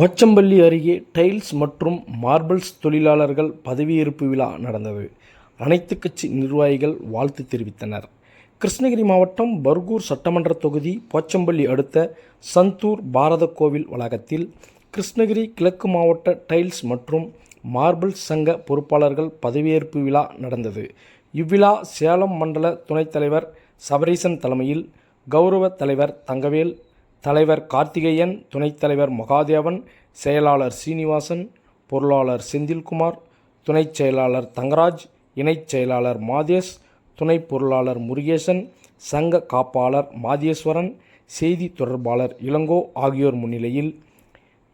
போச்சம்பள்ளி அருகே டைல்ஸ் மற்றும் மார்பிள்ஸ் தொழிலாளர்கள் பதவியேற்பு விழா நடந்தது. அனைத்து கட்சி நிர்வாகிகள் வாழ்த்து தெரிவித்தனர். கிருஷ்ணகிரி மாவட்டம் பர்கூர் சட்டமன்ற தொகுதி போச்சம்பள்ளி அடுத்த சந்தூர் பாரத கோவில் வளாகத்தில் கிருஷ்ணகிரி கிழக்கு மாவட்ட டைல்ஸ் மற்றும் மார்பிள்ஸ் சங்க பொறுப்பாளர்கள் பதவியேற்பு விழா நடந்தது. இவ்விழா சேலம் மண்டல துணைத் தலைவர் சபரீசன் தலைமையில் கௌரவ தலைவர் தங்கவேல் தலைவர் கார்த்திகேயன் துணைத் தலைவர் மகாதேவன் செயலாளர் சீனிவாசன் பொருளாளர் செந்தில்குமார் துணைச் செயலாளர் தங்கராஜ் இணைச் செயலாளர் மாதேஷ் துணை பொருளாளர் முருகேசன் சங்க காப்பாளர் மாதேஸ்வரன் செய்தி தொடர்பாளர் இளங்கோ ஆகியோர் முன்னிலையில்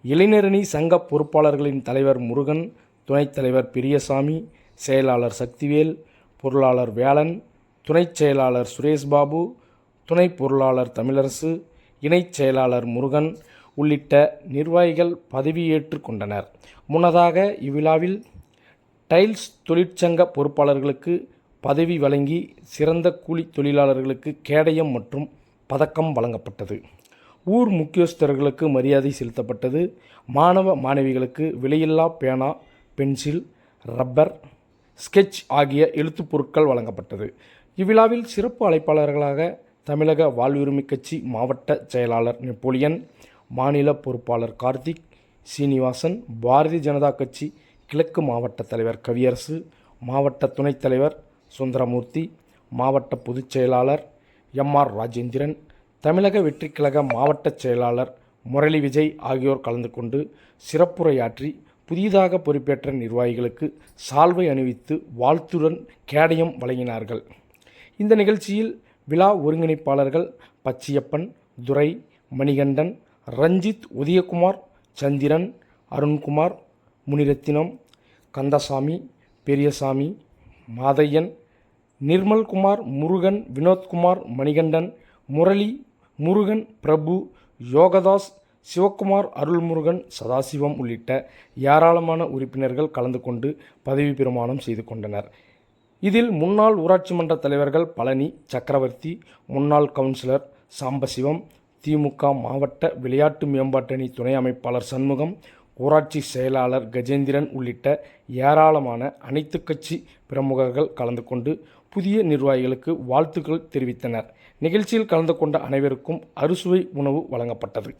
இளைஞரணி சங்க பொறுப்பாளர்களின் தலைவர் முருகன் துணைத் தலைவர் பெரியசாமி செயலாளர் சக்திவேல் பொருளாளர் வேலன் துணைச் செயலாளர் சுரேஷ்பாபு துணை பொருளாளர் தமிழரசு இணைச் செயலாளர் முருகன் உள்ளிட்ட நிர்வாகிகள் பதவியேற்று கொண்டனர். முன்னதாக இவ்விழாவில் டைல்ஸ் தொழிற்சங்க பொறுப்பாளர்களுக்கு பதவி வழங்கி சிறந்த கூலி தொழிலாளர்களுக்கு கேடயம் மற்றும் பதக்கம் வழங்கப்பட்டது. ஊர் முக்கியஸ்தர்களுக்கு மரியாதை செலுத்தப்பட்டது. மாணவ மாணவிகளுக்கு விலையில்லா பேனா பென்சில் ரப்பர் ஸ்கெட்ச் ஆகிய எழுத்துப் பொருட்கள் வழங்கப்பட்டது. இவ்விழாவில் சிறப்பு அழைப்பாளர்களாக தமிழக வாழ்வுரிமை கட்சி மாவட்ட செயலாளர் நெப்போலியன் மாநில பொறுப்பாளர் கார்த்திக் சீனிவாசன் பாரதிய ஜனதா கட்சி கிழக்கு மாவட்ட தலைவர் கவியரசு மாவட்ட துணைத் தலைவர் சுந்தரமூர்த்தி மாவட்ட பொதுச் செயலாளர் எம்ஆர் ராஜேந்திரன் தமிழக வெற்றிக்கழக மாவட்ட செயலாளர் முரளி விஜய் ஆகியோர் கலந்து கொண்டு சிறப்புரையாற்றி புதிதாக பொறுப்பேற்ற நிர்வாகிகளுக்கு சால்வை அணிவித்து வாழ்த்துடன் கேடயம் வழங்கினார்கள். இந்த நிகழ்ச்சியில் விழா ஒருங்கிணைப்பாளர்கள் பச்சியப்பன் துரை மணிகண்டன் ரஞ்சித் உதயகுமார் சந்திரன் அருண்குமார் முனிரத்தினம் கந்தசாமி பெரியசாமி மாதையன் நிர்மல்குமார் முருகன் வினோத்குமார் மணிகண்டன் முரளி முருகன் பிரபு யோகதாஸ் சிவக்குமார் அருள்முருகன் சதாசிவம் உள்ளிட்ட ஏராளமான உறுப்பினர்கள் கலந்து கொண்டு பதவி பிரமாணம் செய்து கொண்டனர். இதில் முன்னாள் ஊராட்சி மன்ற தலைவர்கள் பழனி சக்கரவர்த்தி முன்னாள் கவுன்சிலர் சாம்பசிவம் திமுக மாவட்ட விளையாட்டு மேம்பாட்டணி துணை அமைப்பாளர் சண்முகம் ஊராட்சி செயலாளர் கஜேந்திரன் உள்ளிட்ட ஏராளமான அனைத்து கட்சி பிரமுகர்கள் கலந்து கொண்டு புதிய நிர்வாகிகளுக்கு வாழ்த்துக்கள் தெரிவித்தனர். நிகழ்ச்சியில் கலந்து கொண்ட அனைவருக்கும் அறுசுவை உணவு வழங்கப்பட்டது.